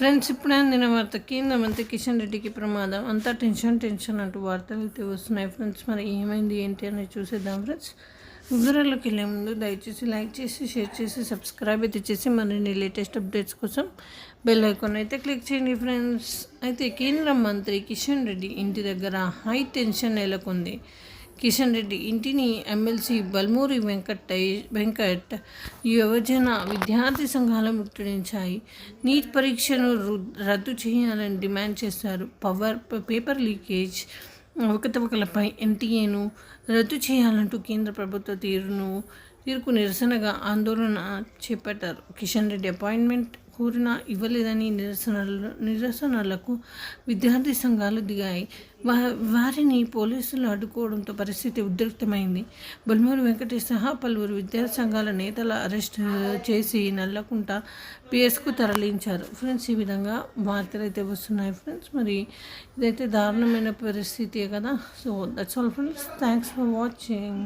Friends ఇప్పుడే అందిన వార్త కేంద్ర మంత్రి కిషన్ రెడ్డికి ప్రమాదం. అంతా టెన్షన్ టెన్షన్ అంటూ వార్తలు అయితే వస్తున్నాయి ఫ్రెండ్స్. మరి ఏమైంది ఏంటి అని చూసేద్దాం ఫ్రెండ్స్. వివరాల్లోకి వెళ్ళే ముందు దయచేసి లైక్ చేసి షేర్ చేసి సబ్స్క్రైబ్ అయితే చేసి మరిన్ని లేటెస్ట్ అప్డేట్స్ కోసం బెల్ ఐకాన్ అయితే క్లిక్ చేయండి ఫ్రెండ్స్. అయితే కేంద్ర మంత్రి కిషన్ రెడ్డి ఇంటి దగ్గర హై టెన్షన్ నెలకొంది. కిషన్ రెడ్డి ఇంటిని ఎమ్మెల్సీ బల్మూరి వెంకట వెంకట్ యువజన విద్యార్థి సంఘాలు ముట్టడించాయి. నీట్ పరీక్షను రద్దు చేయాలని డిమాండ్ చేశారు. పవర్ పేపర్ లీకేజ్ అవకతవకలపై ఎన్టీఏను రద్దు చేయాలంటూ కేంద్ర ప్రభుత్వ తీరును తీరుకు నిరసనగా ఆందోళన చేపట్టారు. కిషన్ రెడ్డి అపాయింట్మెంట్ కోరినా ఇవ్వలేదని నిరసనలు నిరసనలకు విద్యార్థి సంఘాలు దిగాయి. వా వారిని పోలీసులు అడ్డుకోవడంతో పరిస్థితి ఉద్రిక్తమైంది. బొల్మూరు వెంకటేష్ సహా పలువురు విద్యార్థి సంఘాల నేతల అరెస్ట్ చేసి నల్లకుంట పిఎస్కు తరలించారు. ఫ్రెండ్స్ ఈ విధంగా వార్తలు అయితే వస్తున్నాయి ఫ్రెండ్స్. మరి ఇదైతే దారుణమైన పరిస్థితి కదా. So that's all friends thanks for watching